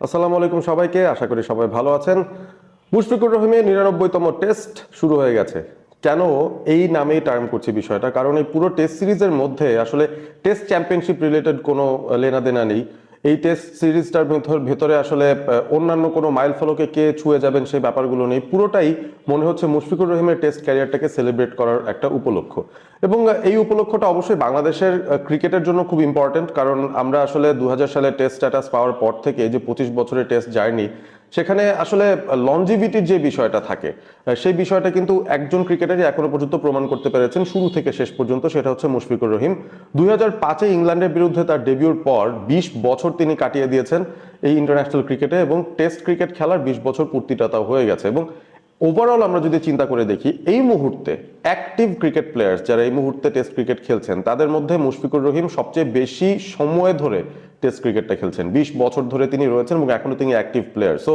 আসসালামু আলাইকুম সবাইকে, আশা করি সবাই ভালো আছেন। মুশফিকুর রহিমের নিরানব্বইতম টেস্ট শুরু হয়ে গেছে। কেন এই নামেই টার্ম করছি বিষয়টা? কারণ এই পুরো টেস্ট সিরিজের মধ্যে আসলে টেস্ট চ্যাম্পিয়নশিপ রিলেটেড কোনো লেনাদেনা নেই। এই টেস্ট সিরিজটার ভেতর- ভেতরে আসলে অন্যান্য কোনো মাইল ফলকে কে ছুঁয়ে যাবেন সেই ব্যাপারগুলো নেই। পুরোটাই মনে হচ্ছে মুশফিকুর রহিমের টেস্ট ক্যারিয়ারটাকে সেলিব্রেট করার একটা উপলক্ষ। এবং এই উপলক্ষটা অবশ্যই বাংলাদেশের ক্রিকেটের জন্য খুব ইম্পর্টেন্ট কারণ আমরা আসলে দু সালে টেস্ট স্ট্যাটাস পাওয়ার পর থেকে যে পঁচিশ বছরের টেস্ট জার্নি সেখানে আসলে লঞ্জিভিটির যে বিষয়টা থাকে সেই বিষয়টা কিন্তু একজন ক্রিকেটারই এখনও পর্যন্ত প্রমাণ করতে পেরেছেন শুরু থেকে শেষ পর্যন্ত, সেটা হচ্ছে মুশফিকুর রহিম। দুই হাজার পাঁচে ইংল্যান্ডের বিরুদ্ধে তার ডেবিউর পর বিশ বছর তিনি কাটিয়ে দিয়েছেন এই ইন্টারন্যাশনাল ক্রিকেটে এবং টেস্ট ক্রিকেট খেলার বিশ বছর পূর্তিটা তাও হয়ে গেছে এবং ওভারঅল আমরা যদি চিন্তা করে দেখি, এই মুহূর্তে অ্যাক্টিভ ক্রিকেট প্লেয়ার্স যারা এই মুহূর্তে টেস্ট ক্রিকেট খেলছেন, তাদের মধ্যে মুশফিকুর রহিম সবচেয়ে বেশি সময় ধরে টেস্ট ক্রিকেটটা খেলছেন। বিশ বছর ধরে তিনি রয়েছেন এবং এখনও তিনি active player so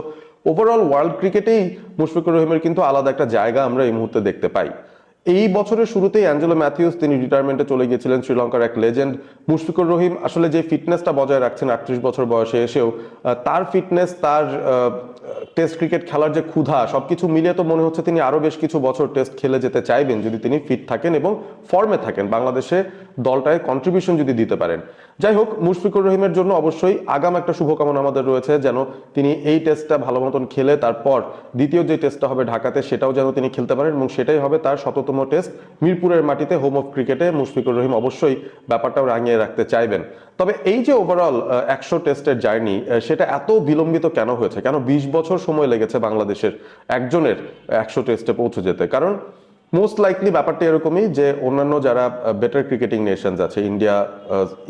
overall world ক্রিকেটেই Mushfiqur রহিমের কিন্তু আলাদা একটা জায়গা আমরা এই মুহূর্তে দেখতে পাই। এই বছরের শুরুতেই অ্যাঞ্জেলো ম্যাথিউস তিনি রিটায়ারমেন্টে চলে গিয়েছিলেন শ্রীলঙ্কার এক লেজেন্ড মুশফিকুর রহিম। আসলে যে ফিটনেসটা বজায় রাখছেন আটত্রিশ বছর বয়সে এসেও তার ফিটনেস তার টেস্ট ক্রিকেট খেলার যে ক্ষুধা, সবকিছু মিলিয়ে তো মনে হচ্ছে তিনি আরও বেশ কিছু বছর টেস্ট খেলে যেতে চাইবেন যদি তিনি ফিট থাকেন এবং ফর্মে থাকেন। বাংলাদেশে দলটায় কন্ট্রিবিউশন যদি দিতে পারেন। যাই হোক, মুশফিকুর রহিমের জন্য অবশ্যই আগাম একটা শুভকামনা আমাদের রয়েছে, যেন তিনি এই টেস্টটা ভালো মতন খেলে, তারপর দ্বিতীয় যে টেস্টটা হবে ঢাকাতে, সেটাও যেন তিনি খেলতে পারেন এবং সেটাই হবে তার শততম টেস্ট মিরপুরের মাটিতে হোম অফ ক্রিকেটে মুশফিকুর রহিম অবশ্যই ব্যাপারটাও রাঙিয়ে রাখতে চাইবেন। তবে এই যে ওভারঅল একশো টেস্টের জার্নি সেটা এত বিলম্বিত কেন হয়েছে? কেন বিশ বছর সময় লেগেছে বাংলাদেশের একজনের একশো টেস্টে পৌঁছে যেতে? কারণ মোস্ট লাইকলি ব্যাপারটা এরকমই যে অন্যান্য যারা বেটার ক্রিকেটিং নেশনস আছে India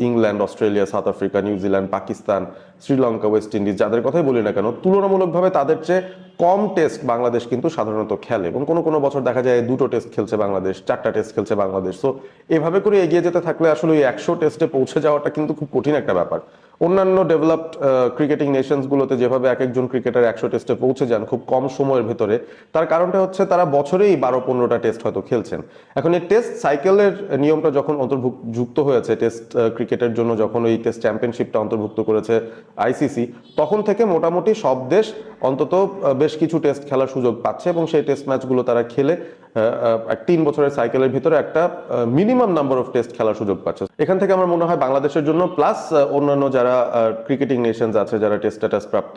England Australia South Africa New Zealand Pakistan Sri Lanka West Indies যাদের কথাই বলি না কেন, তুলনামূলকভাবে তাদের চেয়ে কম টেস্ট বাংলাদেশ কিন্তু সাধারণত খেলে। এবং কোনো কোনো বছর দেখা যায় দুটো টেস্ট খেলছে বাংলাদেশ, চারটা টেস্ট খেলছে বাংলাদেশ। সো এভাবে করে এগিয়ে যেতে থাকলে আসলে ওই একশো টেস্টে পৌঁছে যাওয়াটা কিন্তু খুব কঠিন একটা ব্যাপার। অন্যান্য ডেভেলপড ক্রিকেটিং নেশনসগুলোতে যেভাবে এক একজন ক্রিকেটার একশো টেস্টে পৌঁছে যান খুব কম সময়ের ভেতরে, তার কারণটা হচ্ছে তারা বছরেই বারো পনেরোটা টেস্ট হয়তো খেলছেন। এখন এই টেস্ট সাইকেলের নিয়মটা যখন অন্তর্ভুক্ত, যুক্ত হয়েছে টেস্ট ক্রিকেটের জন্য যখন ওই টেস্ট চ্যাম্পিয়নশিপটা অন্তর্ভুক্ত করেছে আইসিসি তখন থেকে মোটামুটি সব দেশ অন্তত বেশ কিছু টেস্ট খেলার সুযোগ পাচ্ছে এবং সেই টেস্ট ম্যাচগুলো তারা খেলে তিন বছরের সাইকেলের ভিতরে একটা মিনিমাম নাম্বার অফ টেস্ট খেলার সুযোগ পাচ্ছে। এখান থেকে আমার মনে হয় বাংলাদেশের জন্য প্লাস অন্যান্য যারা ক্রিকেটিং নেশনস আছে, যারা টেস্ট স্ট্যাটাস প্রাপ্ত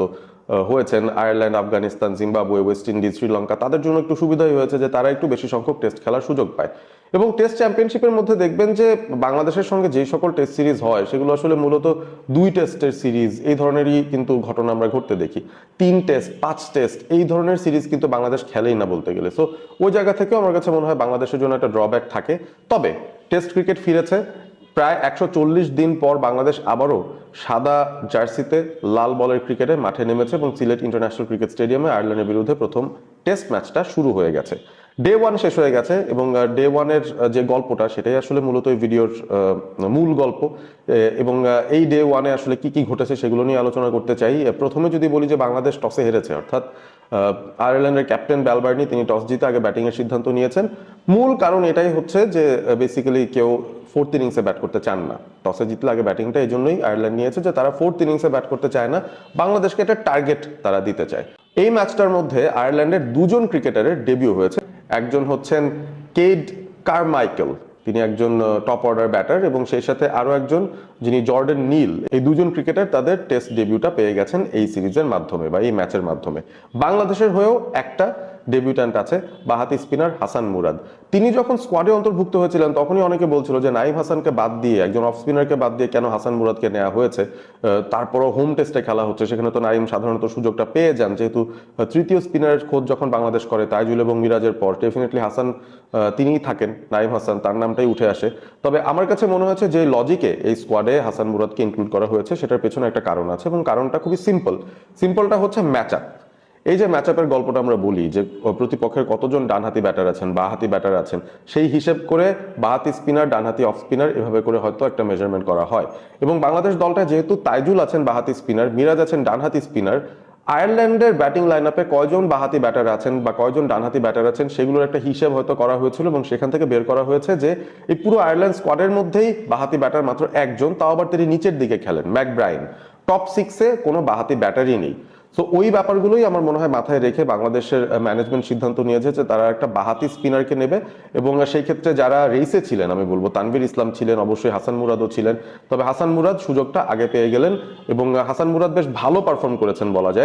হয়েছেন Ireland Afghanistan Zimbabwe West Indies Sri Lanka তাদের জন্য একটু সুবিধাই হয়েছে যে তারা একটু বেশি সংখ্যক টেস্ট খেলার সুযোগ পায়। এবং টেস্ট চ্যাম্পিয়নশিপের মধ্যে দেখবেন যে বাংলাদেশের সঙ্গে যে সকল টেস্ট সিরিজ হয়, সেগুলো আসলে মূলত দুই টেস্টের সিরিজ এই ধরনেরই কিন্তু ঘটনা আমরা ঘটতে দেখি। তিন টেস্ট পাঁচ টেস্ট এই ধরনের সিরিজ কিন্তু বাংলাদেশ খেলেই না বলতে গেলে। সো ওই জায়গা থেকেও আমার কাছে মনে হয় বাংলাদেশের জন্য একটা ড্রব্যাক থাকে। তবে টেস্ট ক্রিকেট ফিরেছে। প্রায় একশো চল্লিশ দিন পর বাংলাদেশ আবারও সাদা জার্সিতে লাল বলের ক্রিকেটে মাঠে নেমেছে এবং সিলেট ইন্টারন্যাশনাল ক্রিকেট স্টেডিয়ামে আয়ারল্যান্ডের বিরুদ্ধে প্রথম টেস্ট ম্যাচটা শুরু হয়ে গেছে। ডে ওয়ান শেষ হয়ে গেছে এবং ডে ওয়ানের যে গল্পটা, সেটাই আসলে মূলত এই ভিডিওর মূল গল্প। এবং এই ডে ওয়ানে আসলে কি কি ঘটেছে সেগুলো নিয়ে আলোচনা করতে চাই। প্রথমে যদি বলি যে বাংলাদেশ টসে হেরেছে, অর্থাৎ আয়ারল্যান্ডের ক্যাপ্টেন ব্যালবার্নি, তিনি টস জিতে আগে ব্যাটিংয়ের সিদ্ধান্ত নিয়েছেন। মূল কারণ এটাই হচ্ছে যে বেসিক্যালি কেউ ফোর্থ ইনিংসে ব্যাট করতে চান না। টসে জিতলে আগে ব্যাটিংটা এই জন্যই আয়ারল্যান্ড নিয়েছে যে তারা ফোর্থ ইনিংসে ব্যাট করতে চায় না। বাংলাদেশকে একটা টার্গেট তারা দিতে চায়। এই ম্যাচটার মধ্যে আয়ারল্যান্ডের দুজন ক্রিকেটারের ডেবিউ হয়েছে। একজন হচ্ছেন কেড কারমাইকেল, তিনি একজন টপ অর্ডার ব্যাটার এবং সেই সাথে আরও একজন যিনি জর্ডেন নীল। এই দুজন ক্রিকেটার তাদের টেস্ট ডেবিউটা পেয়ে গেছেন এই সিরিজের মাধ্যমে বা এই ম্যাচের মাধ্যমে। বাংলাদেশের হয়েও একটা ডেবিউট্যান্ট আছে, বাহাতি স্পিনার হাসান মুরাদ। তিনি যখন স্কোয়াডে অন্তর্ভুক্ত হয়েছিলেন, তখনই অনেকে বলছিল যে নাইম হাসানকে বাদ দিয়ে, একজন অফ স্পিনারকে বাদ দিয়ে কেন হাসান মুরাদকে নেওয়া হয়েছে? তারপরও হোম টেস্টে খেলা হচ্ছে, সেখানে তো নাইম সাধারণত সুযোগটা পেয়ে যান। যেহেতু তৃতীয় স্পিনারের খোঁজ যখন বাংলাদেশ করে, তাইজুল এবং মিরাজের পর ডেফিনেটলি হাসান তিনিই থাকেন, নাইম হাসান, তার নামটাই উঠে আসে। তবে আমার কাছে মনে হয়েছে যে লজিকে এই স্কোয়াডে হাসান মুরাদকে ইনক্লুড করা হয়েছে, সেটার পেছনে একটা কারণ আছে এবং কারণটা খুবই সিম্পল সিম্পলটা হচ্ছে ম্যাচ আপ এই যে ম্যাচ আপের গল্পটা আমরা বলি যে প্রতিপক্ষের কতজন ডানহাতি ব্যাটার আছেন, বাহাতি ব্যাটার আছেন, সেই হিসেব করে বাহাতি স্পিনার ডানহাতি অফ স্পিনার এভাবে করে হয়তো একটা মেজারমেন্ট করা হয়। এবং বাংলাদেশ দলটা যেহেতু তাইজুল আছেন বাহাতি স্পিনার মিরাজ আছেন ডানহাতি স্পিনার আয়ারল্যান্ডের ব্যাটিং লাইন আপে কয়জন বাহাতি ব্যাটার আছেন বা কয়জন ডানহাতি ব্যাটার আছেন সেগুলোর একটা হিসেব হয়তো করা হয়েছিল এবং সেখান থেকে বের করা হয়েছে যে, এই পুরো আয়ারল্যান্ড স্কোয়াডের মধ্যেই বাহাতি ব্যাটার মাত্র একজন, তাও আবার তিনি নিচের দিকে খেলেন, ম্যাকব্রাইন। টপ সিক্সে কোনো বাহাতি ব্যাটারই নেই। তো ওই ব্যাপারগুলোই আমার মনে হয় মাথায় রেখে বাংলাদেশের ম্যানেজমেন্ট সিদ্ধান্ত নিয়েছে যে তারা একটা বাহাতি স্পিনারকে নেবে এবং সেই ক্ষেত্রে যারা রেসে ছিলেন, আমি বলব তানভীর ইসলাম ছিলেন, অবশ্যই হাসান মুরাদও ছিলেন। তবে হাসান মুরাদ সুযোগটা আগে পেয়ে গেলেন এবং হাসান মুরাদ বেশ ভালো পারফর্ম করেছেন বলা যায়।